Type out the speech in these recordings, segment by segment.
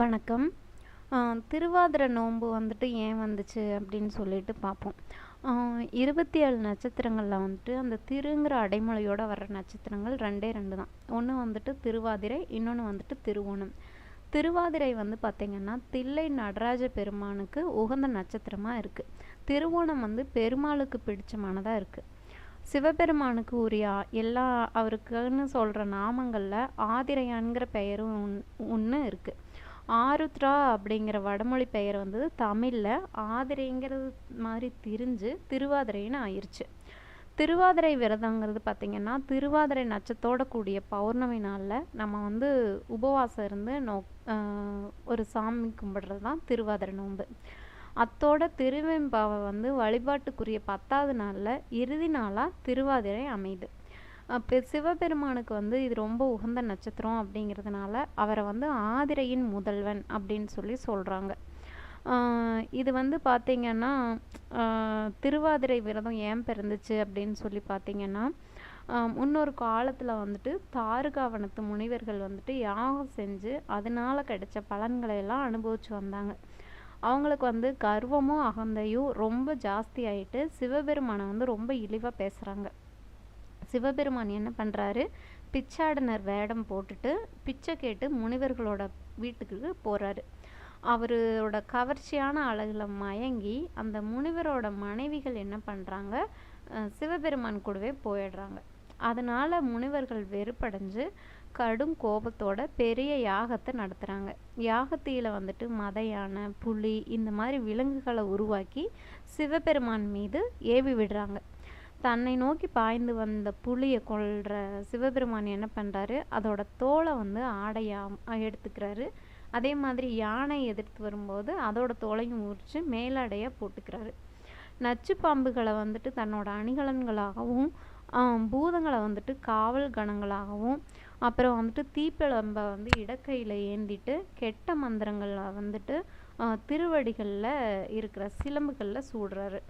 வணக்கம். திருவாதிரை நோன்பு வந்துட்டு ஏன் வந்துச்சு அப்படின்னு சொல்லிட்டு பார்ப்போம். இருபத்தி ஏழு நட்சத்திரங்களில் வந்துட்டு அந்த திருங்கிற அடைமொழியோடு வர்ற நட்சத்திரங்கள் ரெண்டே ரெண்டு தான். ஒன்று வந்துட்டு திருவாதிரை இன்னொன்று வந்துட்டு திருவோணம். திருவாதிரை வந்து பார்த்திங்கன்னா தில்லை நடராஜ பெருமானுக்கு உகந்த நட்சத்திரமாக இருக்குது திருவோணம் வந்து பெருமாளுக்கு பிடிச்சமானதாக இருக்குது சிவபெருமானுக்கு உரிய எல்லா அவருக்குன்னு சொல்கிற நாமங்களில் ஆதிரையான்கிற பெயரும் ஒன்று இருக்குது ஆருத்ரா அப்படிங்கிற வடமொழி பெயர் வந்து தமிழில். ஆதிரைங்கிறது மாதிரி திரிஞ்சு திருவாதிரைன்னு ஆயிடுச்சு திருவாதிரை விரதங்கிறது பார்த்திங்கன்னா திருவாதிரை நட்சத்தோட கூடிய பௌர்ணமி நாளில் நம்ம வந்து உபவாசம் இருந்து நோ ஒரு சாமி கும்பிடுறது தான் திருவாதிரை நோன்பு. அத்தோட திருவெம்பாவை வந்து வழிபாட்டுக்குரிய பத்தாவது நாளில் இறுதி நாளாக திருவாதிரை அமையுது. அப்போ சிவபெருமானுக்கு வந்து இது ரொம்ப உகந்த நட்சத்திரம் அப்படிங்கிறதுனால அவரை வந்து ஆதிரையின் முதல்வன் அப்படின்னு சொல்லி சொல்கிறாங்க இது வந்து பார்த்திங்கன்னா திருவாதிரை விரதம் ஏன் பிறந்துச்சு அப்படின்னு சொல்லி பார்த்திங்கன்னா முன்னொரு காலத்தில் வந்துட்டு தாருகாவனத்து முனிவர்கள் வந்துட்டு யாகம் செஞ்சு அதனால் கிடைச்ச பலன்களை எல்லாம் அனுபவிச்சு வந்தாங்க. அவங்களுக்கு வந்து கர்வமும் அகந்தையும் ரொம்ப ஜாஸ்தி ஆகிட்டு சிவபெருமானை வந்து ரொம்ப இழிவாக பேசுகிறாங்க சிவபெருமான் என்ன பண்ணுறாரு பிச்சாடனர் வேடம் போட்டுட்டு பிச்சை கேட்டு முனிவர்களோட வீட்டுக்கு போகிறாரு அவரோட கவர்ச்சியான அழகில் மயங்கி அந்த முனிவரோட மனைவிகள் என்ன பண்ணுறாங்க சிவபெருமான் கூடவே போயிடுறாங்க. அதனால் முனிவர்கள் வெறுப்படைஞ்சு கடும் கோபத்தோட பெரிய யாகத்தை நடத்துகிறாங்க யாகத்தியில் வந்துட்டு மத யானை புலி இந்த மாதிரி விலங்குகளை உருவாக்கி சிவபெருமான் மீது ஏவி விடுறாங்க. தன்னை நோக்கி பாய்ந்து வந்த புலியை கொள்கிற சிவபெருமான் என்ன பண்ணுறாரு அதோட தோலை வந்து ஆடையாக எடுத்துக்கிறாரு. அதே மாதிரி யானை எதிர்த்து வரும்போது அதோட தோலையும் உரித்து மேலாடையாக போட்டுக்கிறாரு. நச்சு பாம்புகளை வந்துட்டு தன்னோட அணிகலன்களாகவும் பூதங்களை வந்துட்டு காவல் கணங்களாகவும் அப்புறம் வந்துட்டு தீப்பிழம்பை வந்து இடக்கையில் ஏந்திட்டு கெட்ட மந்திரங்களை வந்துட்டு திருவடிகளில் இருக்கிற சிலம்புகளில் சூடுறாரு.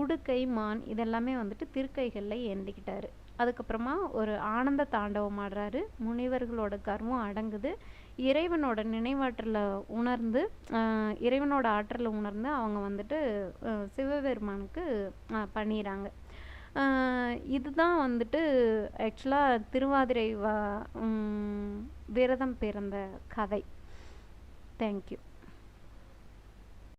உடுக்கை மான் இதெல்லாமே வந்துட்டு திருக்கைகளில் ஏந்திக்கிட்டாரு. அதுக்கப்புறமா ஒரு ஆனந்த தாண்டவம் ஆடுறாரு. முனிவர்களோட கர்வம் அடங்குது. இறைவனோட நினைவாற்றலை உணர்ந்து இறைவனோட ஆற்றலை உணர்ந்து அவங்க வந்துட்டு சிவபெருமானுக்கு பண்ணிடுறாங்க இதுதான் வந்துட்டு ஆக்சுவலாக திருவாதிரை விரதம் பிறந்த கதை. தேங்க்யூ